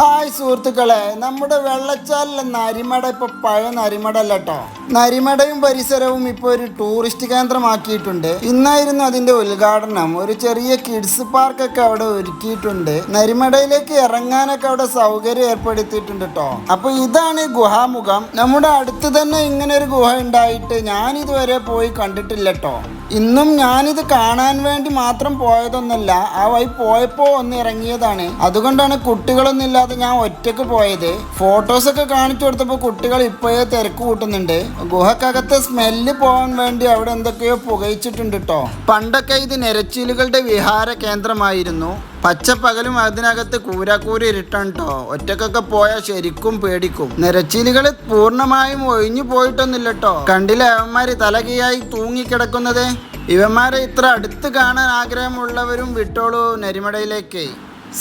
Hi സുഹൃത്തുക്കളെ നമ്മുടെ വെള്ളച്ചാലിലെ നരിമട ഇപ്പൊ പഴയ നരിമട അല്ല കേട്ടോ നരിമടയും പരിസരവും ഇപ്പോൾ ഒരു ടൂറിസ്റ്റ് കേന്ദ്രമാക്കിയിട്ടുണ്ട്. ഇന്നായിരുന്നു അതിന്റെ ഉദ്ഘാടനം. ഒരു ചെറിയ കിഡ്സ് പാർക്കൊക്കെ അവിടെ ഒരുക്കിയിട്ടുണ്ട്. നരിമടയിലേക്ക് ഇറങ്ങാനൊക്കെ അവിടെ സൗകര്യം ഏർപ്പെടുത്തിയിട്ടുണ്ട് കേട്ടോ അപ്പൊ ഇതാണ് ഗുഹാമുഖം. നമ്മുടെ അടുത്ത് തന്നെ ഇങ്ങനെ ഒരു ഗുഹ ഉണ്ടായിട്ട് ഞാൻ ഇതുവരെ പോയി കണ്ടിട്ടില്ല കേട്ടോ ഇന്നും ഞാനിത് കാണാൻ വേണ്ടി മാത്രം പോയതൊന്നല്ല ആ വഴി പോയപ്പോ ഒന്ന് ഇറങ്ങിയതാണ്. അതുകൊണ്ടാണ് കുട്ടികളൊന്നും ഇല്ലാതെ ഞാൻ ഒറ്റയ്ക്ക് പോയത്. ഫോട്ടോസൊക്കെ കാണിച്ചു കൊടുത്തപ്പോൾ കുട്ടികൾ ഇപ്പോഴേ തിരക്ക് കൂട്ടുന്നുണ്ട്. ഗുഹക്കകത്തെ സ്മെല്ല് പോകാൻ വേണ്ടി അവിടെ എന്തൊക്കെയോ പുകയിച്ചിട്ടുണ്ട് കേട്ടോ പണ്ടൊക്കെ ഇത് നെരച്ചിലുകളുടെ വിഹാര കേന്ദ്രമായിരുന്നു. പച്ചപ്പകലും അതിനകത്ത് കൂരാക്കൂരി ഇരുട്ടാണ് കേട്ടോ ഒറ്റക്കൊക്കെ പോയാൽ ശരിക്കും പേടിക്കും. നിരച്ചിലുകൾ പൂർണമായും ഒഴിഞ്ഞു പോയിട്ടൊന്നുമില്ല കേട്ടോ കണ്ടില്ല അവന്മാര് തലകീയായി തൂങ്ങിക്കിടക്കുന്നത്? ഇവന്മാരെ ഇത്ര അടുത്ത് കാണാൻ ആഗ്രഹമുള്ളവരും വിട്ടോളൂ നെരിമടയിലേക്ക്.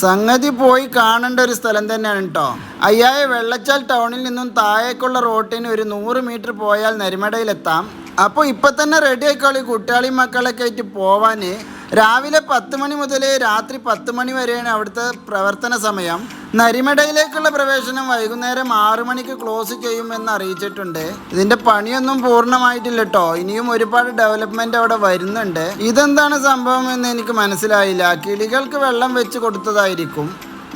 സംഗതി പോയി കാണേണ്ട ഒരു സ്ഥലം തന്നെയാണ് കേട്ടോ അയ്യായ വെള്ളച്ചാൽ ടൗണിൽ നിന്നും താഴേക്കുള്ള റോട്ടിന് ഒരു നൂറ് മീറ്റർ പോയാൽ നെരിമടയിലെത്താം. അപ്പോൾ ഇപ്പം തന്നെ റെഡി ആയിക്കോളി കുട്ടികളെയും മക്കളൊക്കെ ആയിട്ട് പോവാന്. രാവിലെ പത്ത് മണി മുതൽ രാത്രി പത്ത് മണി വരെയാണ് അവിടുത്തെ പ്രവർത്തന സമയം. നരിമടയിലേക്കുള്ള പ്രവേശനം വൈകുന്നേരം ആറു മണിക്ക് ക്ലോസ് ചെയ്യുമെന്ന് അറിയിച്ചിട്ടുണ്ട്. ഇതിന്റെ പണിയൊന്നും പൂർണമായിട്ടില്ല കേട്ടോ ഇനിയും ഒരുപാട് ഡെവലപ്മെന്റ് അവിടെ വരുന്നുണ്ട്. ഇതെന്താണ് സംഭവം എന്ന് എനിക്ക് മനസ്സിലായില്ല. കിളികൾക്ക് വെള്ളം വെച്ച് കൊടുത്തതായിരിക്കും.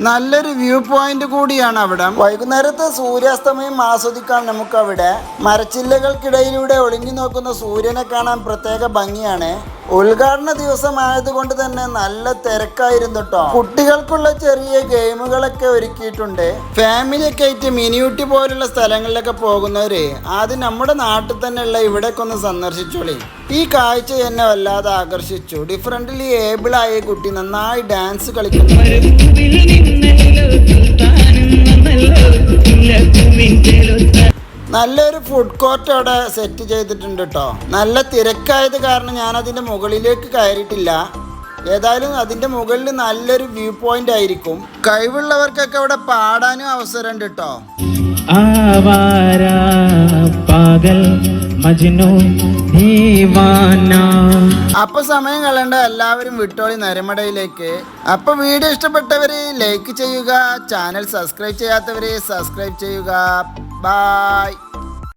നല്ലൊരു വ്യൂ പോയിന്റ് കൂടിയാണ് അവിടെ. വൈകുന്നേരത്തെ സൂര്യാസ്തമയം ആസ്വദിക്കാൻ നമുക്ക് അവിടെ മരച്ചില്ലകൾക്കിടയിലൂടെ ഒളിഞ്ഞു നോക്കുന്ന സൂര്യനെ കാണാൻ പ്രത്യേക ഭംഗിയാണ്. ഉദ്ഘാടന ദിവസമായതുകൊണ്ട് തന്നെ നല്ല തിരക്കായിരുന്നു കേട്ടോ കുട്ടികൾക്കുള്ള ചെറിയ ഗെയിമുകളൊക്കെ ഒരുക്കിയിട്ടുണ്ട്. ഫാമിലിയൊക്കെ ആയിട്ട് മിനിയൂട്ടി പോലുള്ള സ്ഥലങ്ങളിലൊക്കെ പോകുന്നവര് ആദ്യം നമ്മുടെ നാട്ടിൽ തന്നെയുള്ള ഇവിടെ ഒന്ന് സന്ദർശിച്ചോളി. ഈ കാഴ്ച എന്നെ വല്ലാതെ ആകർഷിച്ചു. ഡിഫറന്റ്ലി ഏബിൾ ആയ കുട്ടി നന്നായി ഡാൻസ് കളിക്കുന്നു. നല്ലൊരു ഫുഡ് കോർട്ട് അവിടെ സെറ്റ് ചെയ്തിട്ടുണ്ട് കേട്ടോ നല്ല തിരക്കായത് കാരണം ഞാൻ അതിന്റെ മുകളിലേക്ക് കയറിയിട്ടില്ല. ഏതായാലും അതിന്റെ മുകളിൽ നല്ലൊരു വ്യൂ പോയിന്റ് ആയിരിക്കും. കഴിവുള്ളവർക്കൊക്കെ അവിടെ പാടാനും അവസരമുണ്ട് കേട്ടോ പാഗൽ മജ്നു അപ്പൊ സമയം കളണ്ട എല്ലാവരും വിട്ടോളി നരമടയിലേക്ക്. അപ്പൊ വീഡിയോ ഇഷ്ടപ്പെട്ടവര് ലൈക്ക് ചെയ്യുക ചാനൽ സബ്സ്ക്രൈബ് ചെയ്യാത്തവര് സബ്സ്ക്രൈബ് ചെയ്യുക. ബായ്.